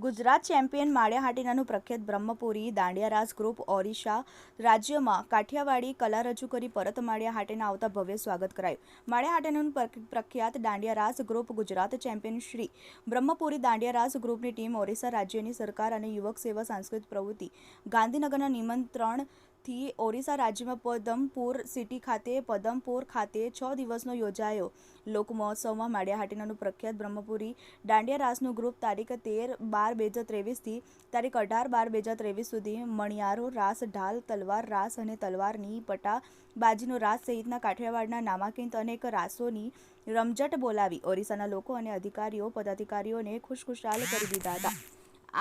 Gujarat champion માળિયાહાટીનાનું પ્રખ્યાત Brahmapuri, dandiya raas group, Orissa રાજ્યમાં કાઠિયાવાડી કલા રજૂ કરી પરત માળિયાહાટીના આવતા ભવ્ય સ્વાગત કરાયું. માળિયાહાટીનાનું પ્ર- પ્રખ્યાત દાંડિયારાસ ગ્રુપ ગુજરાત ચેમ્પિયન શ્રી બ્રહ્મપુરી દાંડિયારાસ ગ્રુપની ટીમ ઓરિસ્સા રાજ્યની સરકાર અને યુવક સેવા સાંસ્કૃતિક પ્રવૃત્તિ ગાંધીનગરના નિમંત્રણથી ઓરિસ્સા રાજ્યમાં પદમપુર સિટી ખાતે, પદમપુર ખાતે છ દિવસનો યોજાયો. લોક મહોત્સવમાં માળિયાહાટીનાનું પ્રખ્યાત બ્રહ્મપુરી દાંડિયા રાસનું ગ્રુપ તારીખ તેર બાર બે હજાર ત્રેવીસથી તારીખ અઢાર બાર બે હજાર ત્રેવીસ સુધી મણિયારો રાસ, ઢાલ, તલવાર રાસ અને તલવારની પટા બાજીનો રાસ સહિતના કાઠિયાવાડના નામાંકિત અનેક રાસોની રમઝટ બોલાવી ઓરિસ્સાના લોકો અને અધિકારીઓ, પદાધિકારીઓને ખુશખુશાલ કરી દીધા હતા.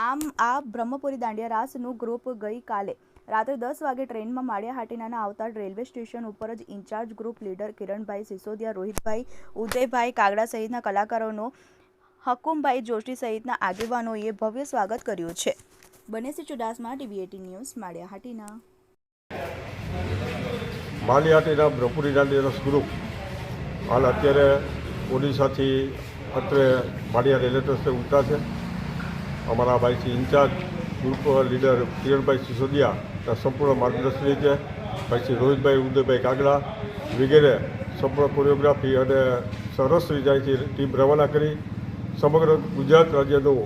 આમ આ બ્રહ્મપુરી દાંડિયા રાસનું ગ્રુપ ગઈકાલે રાત્રે દસ વાગે ટ્રેનમાં માળિયાહાટીનાના આવતા રેલવે સ્ટેશન ઉપર જ in-charge group leader Kiranbhai Sisodiya, Rohitbhai Udaybhai Kagda સહિતના કલાકારોનો, હકુમભાઈ જોશી સહિતના આગેવાનોએ ભવ્ય સ્વાગત કર્યું છે. બનેસી Chudasama TV eighteen news Maliyahatina માલિયાટીના Brahmapuri Dandi રસ ગ્રુપ હાલ અત્યારે ઓડિશાથી અત્રે માળિયા રેલવે સ્ટેશન ઉતરા છે. અમારા ભાઈથી ઇન્ચાર્જ ગ્રુપ લીડર કિરણભાઈ સિસોદિયાના સંપૂર્ણ માર્ગદર્શન નીચે ભાઈથી રોહિતભાઈ, ઉદયભાઈ કાગડા વગેરે સંપૂર્ણ કોરિયોગ્રાફી અને સરસ રીતે ટીમ રવાના કરી. સમગ્ર ગુજરાત રાજ્યનું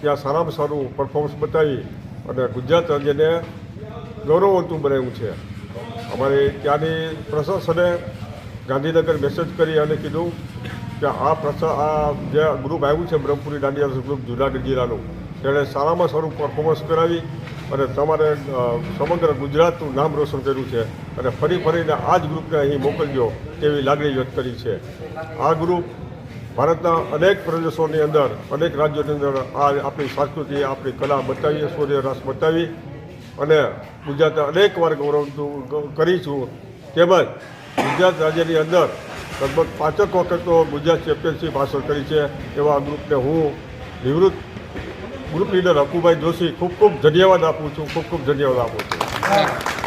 ત્યાં સારામાં સારું પરફોર્મન્સ બતાવી અને ગુજરાત રાજ્યને ગૌરવવંતું બનાવ્યું છે. અમારે ત્યાંની પ્રશાસને ગાંધીનગર મેસેજ કરી અને કીધું કે આ પ્રસા આ જે ગ્રુપ આવ્યું છે બ્રહ્મપુરી દાંડિયા ગ્રુપ જુનાગઢ જિલ્લાનું, તેણે સારામાં સારું પરફોર્મન્સ કરાવી અને તમારે સમગ્ર ગુજરાતનું નામ રોશન કર્યું છે અને ફરી ફરીને આ જ ગ્રુપને અહીં મોકલજો તેવી લાગણી વ્યક્ત કરી છે. આ ગ્રુપ ભારતના અનેક પ્રદેશોની અંદર, અનેક રાજ્યોની અંદર આ આપણી સંસ્કૃતિ, આપણી કલા બતાવી સૂર્ય રસ બતાવી અને ગુજરાતને અનેક વાર ગૌરવ કરીશું. તેમજ ગુજરાત રાજ્યની અંદર લગભગ પાંચેક વખત તો ગુજરાત ચેમ્પિયનશિપ હાંસલ કરી છે એવા ગ્રુપને હું નિવૃત્ત ગ્રુપ લીડર હકુભાઈ જોશી ખૂબ ખૂબ ધન્યવાદ આપું છું, ખૂબ ખૂબ ધન્યવાદ આપું છું.